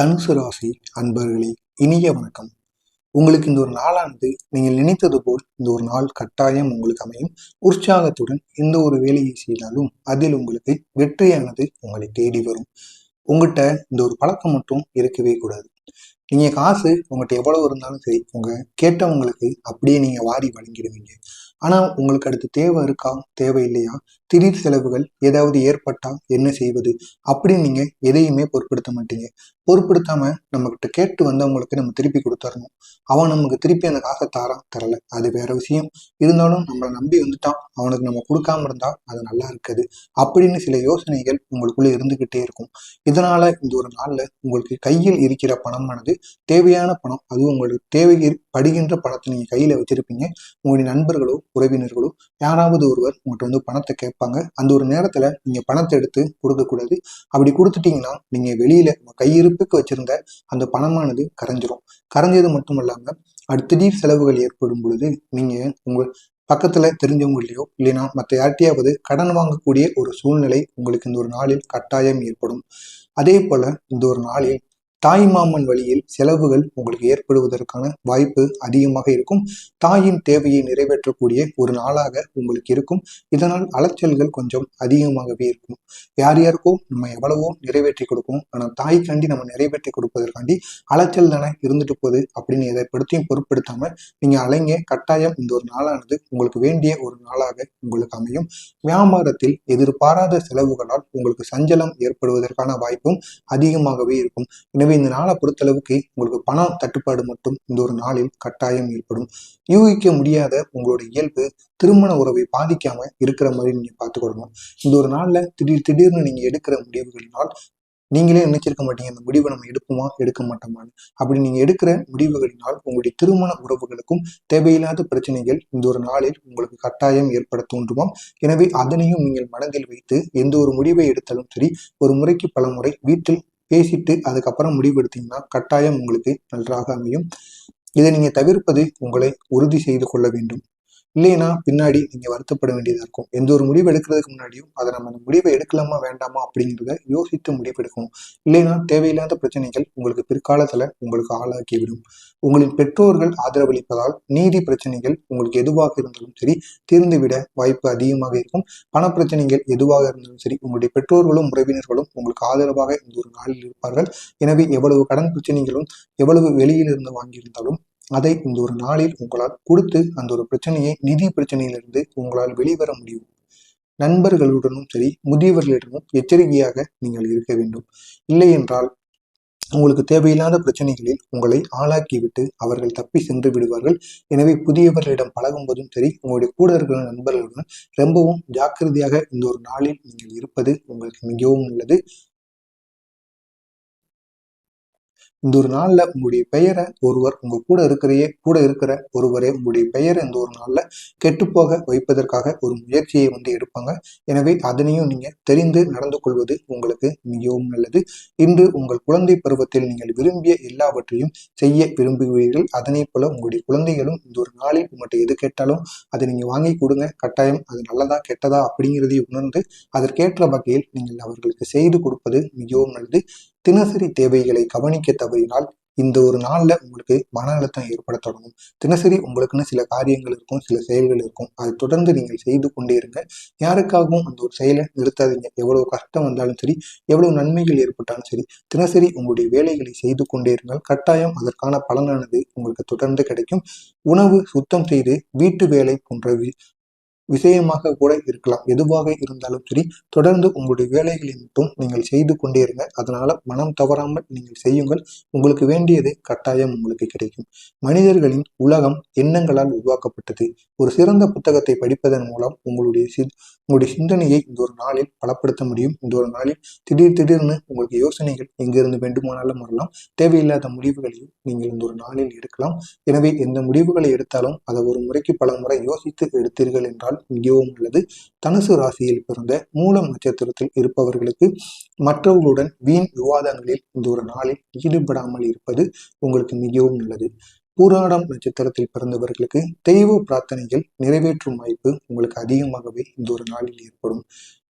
தனுசு ராசி அன்பர்களே இனிய வணக்கம். உங்களுக்கு இந்த ஒரு நாளானது நீங்கள் நினைத்தது போல் இந்த ஒரு நாள் கட்டாயம் உங்களுக்கு அமையும். உற்சாகத்துடன் எந்த ஒரு வேலையை செய்தாலும் அதில் உங்களுக்கு வெற்றியானது உங்களை தேடி வரும். உங்ககிட்ட இந்த ஒரு பழக்கம் மட்டும் இருக்கவே கூடாது. நீங்க காசு உங்கள்கிட்ட எவ்வளவு இருந்தாலும் சரி உங்க கேட்டவங்களுக்கு அப்படியே நீங்க வாரி வழங்கிடுவீங்க. ஆனால் உங்களுக்கு அடுத்து தேவை இருக்கா? தேவை இல்லையா? திடீர் செலவுகள் ஏதாவது ஏற்பட்டால் என்ன செய்வது? அப்படின்னு நீங்கள் எதையுமே பொருட்படுத்த மாட்டீங்க. பொருட்படுத்தாம நம்மக்கிட்ட கேட்டு வந்தவங்களுக்கு நம்ம திருப்பி கொடுத்துடணும் அவன் நமக்கு திருப்பி அந்த காசை தாரான் தரல. அது வேற விஷயம். இருந்தாலும் நம்மளை நம்பி வந்துட்டான். அவனுக்கு நம்ம கொடுக்காம இருந்தா அது நல்லா இருக்காது. அப்படின்னு சில யோசனைகள் உங்களுக்குள்ள இருந்துகிட்டே இருக்கும். இதனால இந்த ஒரு நாள்ல உங்களுக்கு கையில் இருக்கிற பணமானது தேவையான பணம். அதுவும் உங்களுக்கு தேவை படுகின்ற பணத்தை நீங்க கையில வச்சிருப்பீங்க. உங்களுடைய நண்பர்களோ உறவினர்களோ யாராவது ஒருவர் உங்கள்கிட்ட வந்து பணத்தை கேட்பாங்க. அந்த ஒரு நேரத்தில் நீங்கள் பணத்தை எடுத்து கொடுக்கக்கூடாது. அப்படி கொடுத்துட்டீங்கன்னா நீங்கள் வெளியில் உங்க கையிருப்புக்கு வச்சுருந்த அந்த பணமானது கரைஞ்சிரும். கரைஞ்சது மட்டும் இல்லாமல் அடுத்த திடீர் செலவுகள் ஏற்படும் பொழுது நீங்கள் உங்கள் பக்கத்தில் தெரிஞ்சவங்களையோ இல்லைன்னா மற்ற யார்ட்டையாவது கடன் வாங்கக்கூடிய ஒரு சூழ்நிலை உங்களுக்கு இந்த ஒரு நாளில் கட்டாயம் ஏற்படும். அதே போல் இந்த ஒரு நாளில் தாய் மாமன் வழியில் செலவுகள் உங்களுக்கு ஏற்படுவதற்கான வாய்ப்பு அதிகமாக இருக்கும். தாயின் தேவையை நிறைவேற்றக்கூடிய ஒரு நாளாக உங்களுக்கு இருக்கும். இதனால் அலைச்சல்கள் கொஞ்சம் அதிகமாகவே இருக்கும். யார் யாருக்கோ நம்ம எவ்வளவோ நிறைவேற்றி கொடுப்போம். ஆனால் தாய்க்காண்டி நம்ம நிறைவேற்றி கொடுப்பதற்காண்டி அலைச்சல் தானே இருந்துட்டு போகுது அப்படின்னு எதை படுத்தியும் பொருட்படுத்தாம நீங்க அலைங்க. கட்டாயம் இந்த ஒரு நாளானது உங்களுக்கு வேண்டிய ஒரு நாளாக உங்களுக்கு அமையும். வியாபாரத்தில் எதிர்பாராத செலவுகளால் உங்களுக்கு சஞ்சலம் ஏற்படுவதற்கான வாய்ப்பும் அதிகமாகவே இருக்கும். எனவே இந்த நாளை பொறுத்தளவுக்கு உங்களுக்கு பணம் தட்டுப்பாடு மட்டும் இந்த ஒரு நாளில் கட்டாயம் ஏற்படும். யூகிக்க முடியாத உங்களுடைய இயல்பு திருமண உறவை பாதிக்காம இருக்கிற மாதிரி நீங்க பார்த்துக்கொள்ளணும் இந்த ஒரு நாள்ல திடீர் திடீர்னு நீங்க எடுக்கிற முடிவுகளினால் நீங்களே நினைச்சிருக்க மாட்டீங்க இந்த முடிவை நம்ம எடுப்போமா எடுக்க மாட்டோமான்னு. அப்படி நீங்க எடுக்கிற முடிவுகளினால் உங்களுடைய திருமண உறவுகளுக்கும் தேவையில்லாத பிரச்சனைகள் இந்த ஒரு நாளில் உங்களுக்கு கட்டாயம் ஏற்பட தோன்றுமாம். எனவே அதனையும் நீங்கள் மனதில் வைத்து எந்த ஒரு முடிவை எடுத்தாலும் சரி ஒரு முறைக்கு பல முறை வீட்டில் பேசிட்டு அதுக்கப்புறம் முடிவெடுத்தீங்கன்னா கட்டாயம் உங்களுக்கு நன்றாக அமையும். இதை நீங்கள் தவிர்ப்பது உங்களை உறுதி செய்து கொள்ள வேண்டும். இல்லைன்னா பின்னாடி நீங்க வருத்தப்பட வேண்டியதா இருக்கும். எந்த ஒரு முடிவு எடுக்கிறதுக்கு முன்னாடியும் அதை நம்ம அந்த முடிவை எடுக்கலாமா வேண்டாமா அப்படிங்கிறத யோசித்து முடிவெடுக்கணும் இல்லைன்னா தேவையில்லாத பிரச்சனைகள் உங்களுக்கு பிற்காலத்துல உங்களுக்கு ஆளாக்கிவிடும் உங்களின் பெற்றோர்கள் ஆதரவளிப்பதால் நீதி பிரச்சனைகள் உங்களுக்கு எதுவாக இருந்தாலும் சரி தீர்ந்துவிட வாய்ப்பு அதிகமாக இருக்கும். பண பிரச்சனைகள் எதுவாக இருந்தாலும் சரி உங்களுடைய பெற்றோர்களும் உறவினர்களும் உங்களுக்கு ஆதரவாக இந்த ஒரு நாளில் இருப்பார்கள். எனவே எவ்வளவு கடன் பிரச்சனைகளும் எவ்வளவு வெளியில் இருந்து வாங்கியிருந்தாலும் அதை இந்த ஒரு நாளில் உங்களால் கொடுத்து அந்த ஒரு பிரச்சனையை நிதி பிரச்சனையிலிருந்து உங்களால் வெளிவர முடியும். நண்பர்களுடனும் சரி முதியவர்களிடமும் எச்சரிக்கையாக நீங்கள் இருக்க வேண்டும். இல்லை என்றால் உங்களுக்கு தேவையில்லாத பிரச்சனைகளில் உங்களை ஆளாக்கிவிட்டு அவர்கள் தப்பி சென்று விடுவார்கள். எனவே புதியவர்களிடம் பழகும் போதும் சரி உங்களுடைய கூட இருக்கிற நண்பர்களுடன் ரொம்பவும் ஜாக்கிரதையாக இந்த ஒரு நாளில் நீங்கள் இருப்பது உங்களுக்கு மிகவும் நல்லது. இந்த ஒரு நாளில் உங்களுடைய பெயரை ஒருவர் உங்க கூட இருக்கிறையே கூட இருக்கிற ஒருவரே உங்களுடைய பெயரை இந்த ஒரு நாளில் கெட்டுப்போக வைப்பதற்காக ஒரு முயற்சியை வந்து எடுப்பாங்க. எனவே அதனையும் நீங்க தெரிந்து நடந்து கொள்வது உங்களுக்கு மிகவும் நல்லது. இன்று உங்கள் குழந்தை பருவத்தில் நீங்கள் விரும்பிய எல்லாவற்றையும் செய்ய விரும்புவீர்கள் அதனை போல உங்களுடைய குழந்தைகளும் இந்த ஒரு நாளில் உங்கள்கிட்ட எது கேட்டாலும் அதை நீங்க வாங்கி கொடுங்க. கட்டாயம் அது நல்லதா கெட்டதா அப்படிங்கிறதையும் உணர்ந்து அதற்கேற்ற வகையில் நீங்கள் அவர்களுக்கு செய்து கொடுப்பது மிகவும் நல்லது. தினசரி தேவைகளை கவனிக்க தவறினால் இந்த ஒரு நாளில் உங்களுக்கு மன அழுத்தம் ஏற்பட தொடங்கும். தினசரி உங்களுக்குன்னு சில காரியங்கள் இருக்கும் சில செயல்கள் இருக்கும். அதை தொடர்ந்து நீங்கள் செய்து கொண்டே இருங்க. யாருக்காகவும் அந்த ஒரு செயலை நிறுத்தாதீங்க. எவ்வளவு கஷ்டம் வந்தாலும் சரி எவ்வளவு நன்மைகள் ஏற்பட்டாலும் சரி தினசரி உங்களுடைய வேலைகளை செய்து கொண்டே இருங்கள். கட்டாயம் அதற்கான பலனானது உங்களுக்கு தொடர்ந்து கிடைக்கும். உணவு சுத்தம் செய்து வீட்டு வேலை போன்ற விஷயமாக கூட இருக்கலாம். எதுவாக இருந்தாலும் சரி தொடர்ந்து உங்களுடைய வேலைகளை மட்டும் நீங்கள் செய்து கொண்டே இருங்க அதனால மனம் தவறாமல் நீங்கள் செய்யுங்கள். உங்களுக்கு வேண்டியது கட்டாயம் உங்களுக்கு கிடைக்கும். மனிதர்களின் உலகம் எண்ணங்களால் உருவாக்கப்பட்டது. ஒரு சிறந்த புத்தகத்தை படிப்பதன் மூலம் உங்களுடைய சி உங்களுடைய சிந்தனையை இந்த ஒரு நாளில் பலப்படுத்த முடியும். இந்த ஒரு நாளில் திடீர் திடீர்னு உங்களுக்கு யோசனைகள் எங்கிருந்து வேண்டுமானாலும் வரலாம். தேவையில்லாத முடிவுகளையும் நீங்கள் இந்த ஒரு நாளில் எடுக்கலாம். எனவே எந்த முடிவுகளை எடுத்தாலும் அதை ஒரு முறைக்கு பல முறை யோசித்து எடுத்தீர்கள் என்றால் மிகவும் நல்லது தனுசு ராசியில் பிறந்த மூலம் நட்சத்திரத்தில் இருப்பவர்களுக்கு மற்றவர்களுடன் வீண் விவாதங்களில் இந்த ஒரு நாளில் ஈடுபடாமல் இருப்பது உங்களுக்கு மிகவும் நல்லது. பூராடம் நட்சத்திரத்தில் பிறந்தவர்களுக்கு தெய்வ பிரார்த்தனைகள் நிறைவேற்றும் வாய்ப்பு உங்களுக்கு அதிகமாகவே இந்த ஒரு நாளில் ஏற்படும்.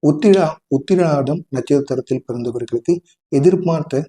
உத்திரா உத்திராடம் நட்சத்திரத்தில் பிறந்தவர்களுக்கு எதிர்பார்த்த